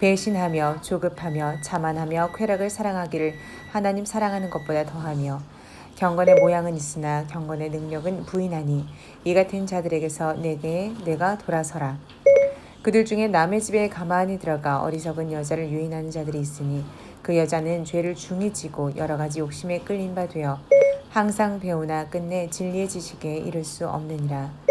배신하며 조급하며 자만하며 쾌락을 사랑하기를 하나님 사랑하는 것보다 더하며 경건의 모양은 있으나 경건의 능력은 부인하니 이 같은 자들에게서 내게 내가 돌아서라. 그들 중에 남의 집에 가만히 들어가 어리석은 여자를 유인하는 자들이 있으니 그 여자는 죄를 중히 지고 여러 가지 욕심에 끌린 바 되어 항상 배우나 끝내 진리의 지식에 이를 수 없느니라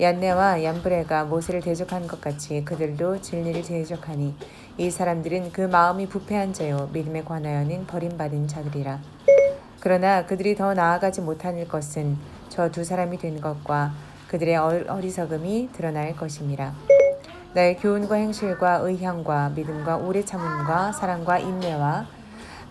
얀네와 얀브레가 모세를 대적한 것 같이 그들도 진리를 대적하니 이 사람들은 그 마음이 부패한 자요. 믿음에 관하여는 버림받은 자들이라. 그러나 그들이 더 나아가지 못하는 것은 저 두 사람이 된 것과 그들의 어- 어리석음이 드러날 것임이라. 나의 교훈과 행실과 의향과 믿음과 오래 참음과 사랑과 인내와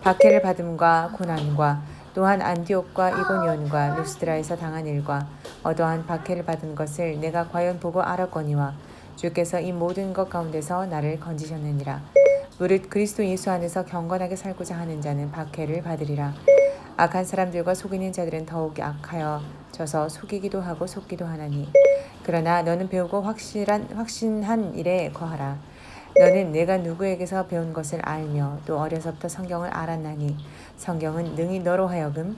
박해를 받음과 고난과 또한 안디옥과 이고니온과 루스드라에서 당한 일과 어떠한 박해를 받은 것을 내가 과연 보고 알았거니와 주께서 이 모든 것 가운데서 나를 건지셨느니라. 무릇 그리스도 예수 안에서 경건하게 살고자 하는 자는 박해를 받으리라. 악한 사람들과 속이는 자들은 더욱 악하여 져서 속이기도 하고 속기도 하나니. 그러나 너는 배우고 확실한 확신한 일에 거하라. 너는 내가 누구에게서 배운 것을 알며 또 어려서부터 성경을 알았나니 성경은 능히 너로 하여금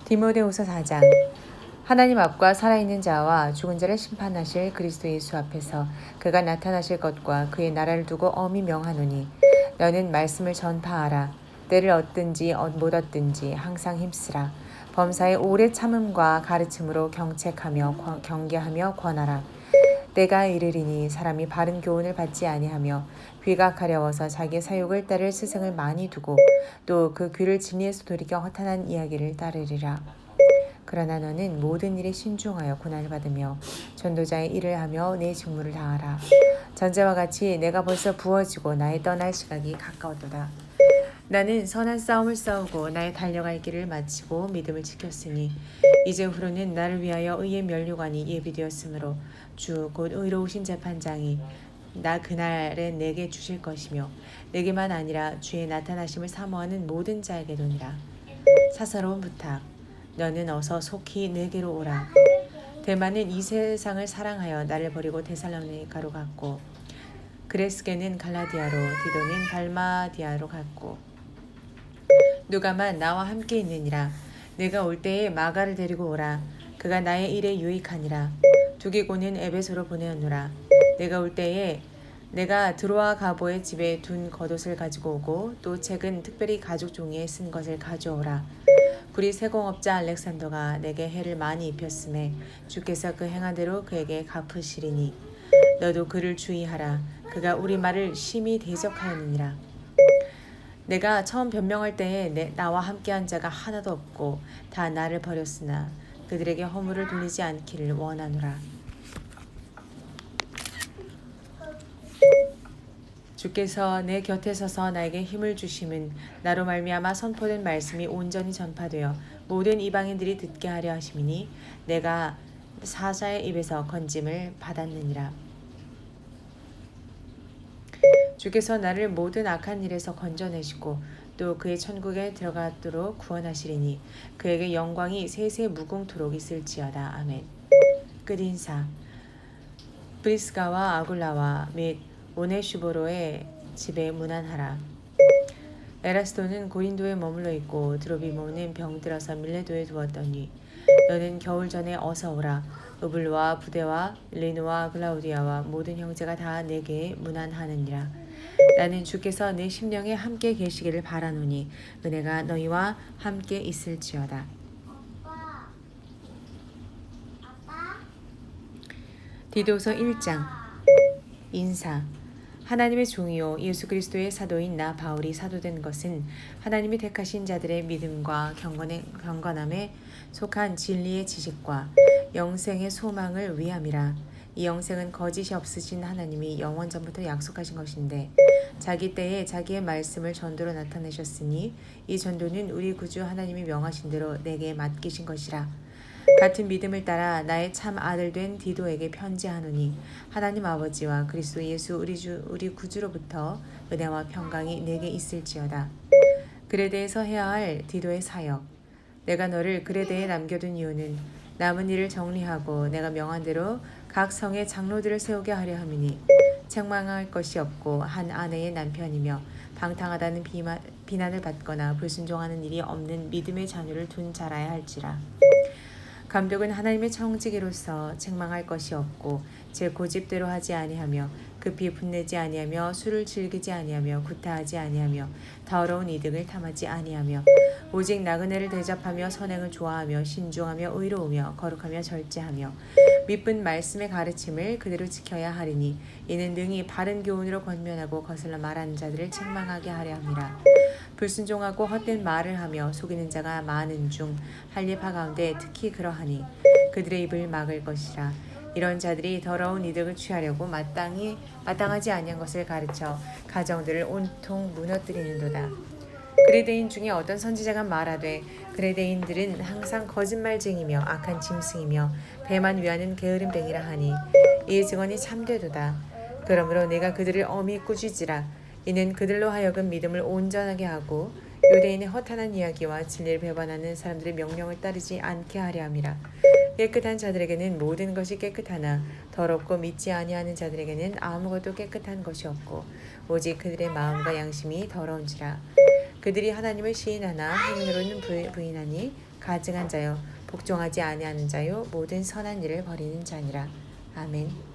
디모데후서 4장 하나님 앞과 살아있는 자와 죽은 자를 심판하실 그리스도 예수 앞에서 그가 나타나실 것과 그의 나라를 두고 엄히 명하노니 너는 말씀을 전파하라. 때를 얻든지 얻- 못 얻든지 항상 힘쓰라. 범사의 오래 참음과 가르침으로 경책하며 권- 경계하며 권하라 때가 이르리니 사람이 바른 교훈을 받지 아니하며 귀가 가려워서 자기의 사욕을 따를 스승을 많이 두고 또 그 귀를 진리에서 돌이켜 허탄한 이야기를 따르리라. 그러나 너는 모든 일에 신중하여 고난을 받으며 전도자의 일을 하며 내 직무를 다하라. 전제와 같이 내가 벌써 부어지고 나의 떠날 시각이 가까웠도다. 나는 선한 싸움을 싸우고 나의 달려갈 길을 마치고 믿음을 지켰으니 이제 후로는 나를 위하여 의의 면류관이 예비되었으므로 주 곧 의로우신 재판장이 나 그날에 내게 주실 것이며 내게만 아니라 주의 나타나심을 사모하는 모든 자에게도니라. 사사로운 부탁 너는 어서 속히 내게로 오라. 대만은 이 세상을 사랑하여 나를 버리고 데살로니가로 갔고 그레스게는 갈라디아로 디도는 달마디아로 갔고 누가만 나와 함께 있느니라. 내가 올 때에 마가를 데리고 오라. 그가 나의 일에 유익하니라. 두기고는 에베소로 보내었노라. 내가 올 때에 내가 드로아 가보의 집에 둔 겉옷을 가지고 오고 또 책은 특별히 가죽 종이에 쓴 것을 가져오라. 구리 세공업자 알렉산더가 내게 해를 많이 입혔음에 주께서 그 행한 대로 그에게 갚으시리니 너도 그를 주의하라. 그가 우리 말을 심히 대적하였느니라 내가 처음 변명할 때에 내, 나와 함께한 자가 하나도 없고 다 나를 버렸으나 그들에게 허물을 돌리지 않기를 원하노라. 주께서 내 곁에 서서 나에게 힘을 주심은 나로 말미암아 선포된 말씀이 온전히 전파되어 모든 이방인들이 듣게 하려 하심이니 내가 사자의 입에서 건짐을 받았느니라. 주께서 나를 모든 악한 일에서 건져내시고 또 그의 천국에 들어가도록 구원하시리니 그에게 영광이 세세 무궁토록 있을지어다 아멘. 끝인사 브리스가와 아굴라와 및 오네슈보로의 집에 문안하라. 에라스도는 고린도에 머물러 있고 드로비모는 병들어서 밀레도에 두었더니 너는 겨울 전에 어서 오라. 우블루와 부대와 리누와 글라우디아와 모든 형제가 다 내게 문안하느니라. 나는 주께서 내 심령에 함께 계시기를 바라노니 은혜가 너희와 함께 있을지어다. 디도서 1장. 인사. 하나님의 종이요 예수 그리스도의 사도인 나 바울이 사도된 것은 하나님이 택하신 자들의 믿음과 경건의, 경건함에 속한 진리의 지식과 영생의 소망을 위함이라 이 영생은 거짓이 없으신 하나님이 영원 전부터 약속하신 것인데 자기 때에 자기의 말씀을 전도로 나타내셨으니 이 전도는 우리 구주 하나님이 명하신 대로 내게 맡기신 것이라 같은 믿음을 따라 나의 참 아들 된 디도에게 편지하노니 하나님 아버지와 그리스도 예수 우리 주 우리 구주로부터 은혜와 평강이 내게 있을지어다. 그레데에서 해야 할 디도의 사역. 내가 너를 그레데에 남겨둔 이유는 남은 일을 정리하고 내가 명한 대로 각 성의 장로들을 세우게 하려 함이니 책망할 것이 없고 한 아내의 남편이며 방탕하다는 비마, 비난을 받거나 불순종하는 일이 없는 믿음의 자녀를 둔 자라야 할지라. 감독은 하나님의 청지기로서 책망할 것이 없고 제 고집대로 하지 아니하며 급히 분내지 아니하며 술을 즐기지 아니하며 구타하지 아니하며 더러운 이득을 탐하지 아니하며 오직 나그네를 대접하며 선행을 좋아하며 신중하며 의로우며 거룩하며 절제하며 믿은 말씀의 가르침을 그대로 지켜야 하리니 이는 능히 바른 교훈으로 권면하고 거슬러 말하는 자들을 책망하게 하려 함이라 불순종하고 헛된 말을 하며 속이는 자가 많은 중 할례파 가운데 특히 그러하니 그들의 입을 막을 것이라 이런 자들이 더러운 이득을 취하려고 마땅히 마땅하지 아니한 것을 가르쳐 가정들을 온통 무너뜨리는도다. 그레데인 중에 어떤 선지자가 말하되 그레데인들은 항상 거짓말쟁이며 악한 짐승이며 배만 위하는 게으름뱅이라 하니 이 증언이 참되도다. 그러므로 내가 그들을 엄히 꾸짖으라. 이는 그들로 하여금 믿음을 온전하게 하고 유대인의 허탄한 이야기와 진리를 배반하는 사람들의 명령을 따르지 않게 하려 함이라. 깨끗한 자들에게는 모든 것이 깨끗하나 더럽고 믿지 아니하는 자들에게는 아무것도 깨끗한 것이 없고 오직 그들의 마음과 양심이 더러운지라. 그들이 하나님을 시인하나 부- 부인하니 가증한 자요 복종하지 아니하는 자요 모든 선한 일을 버리는 자니라. 아멘.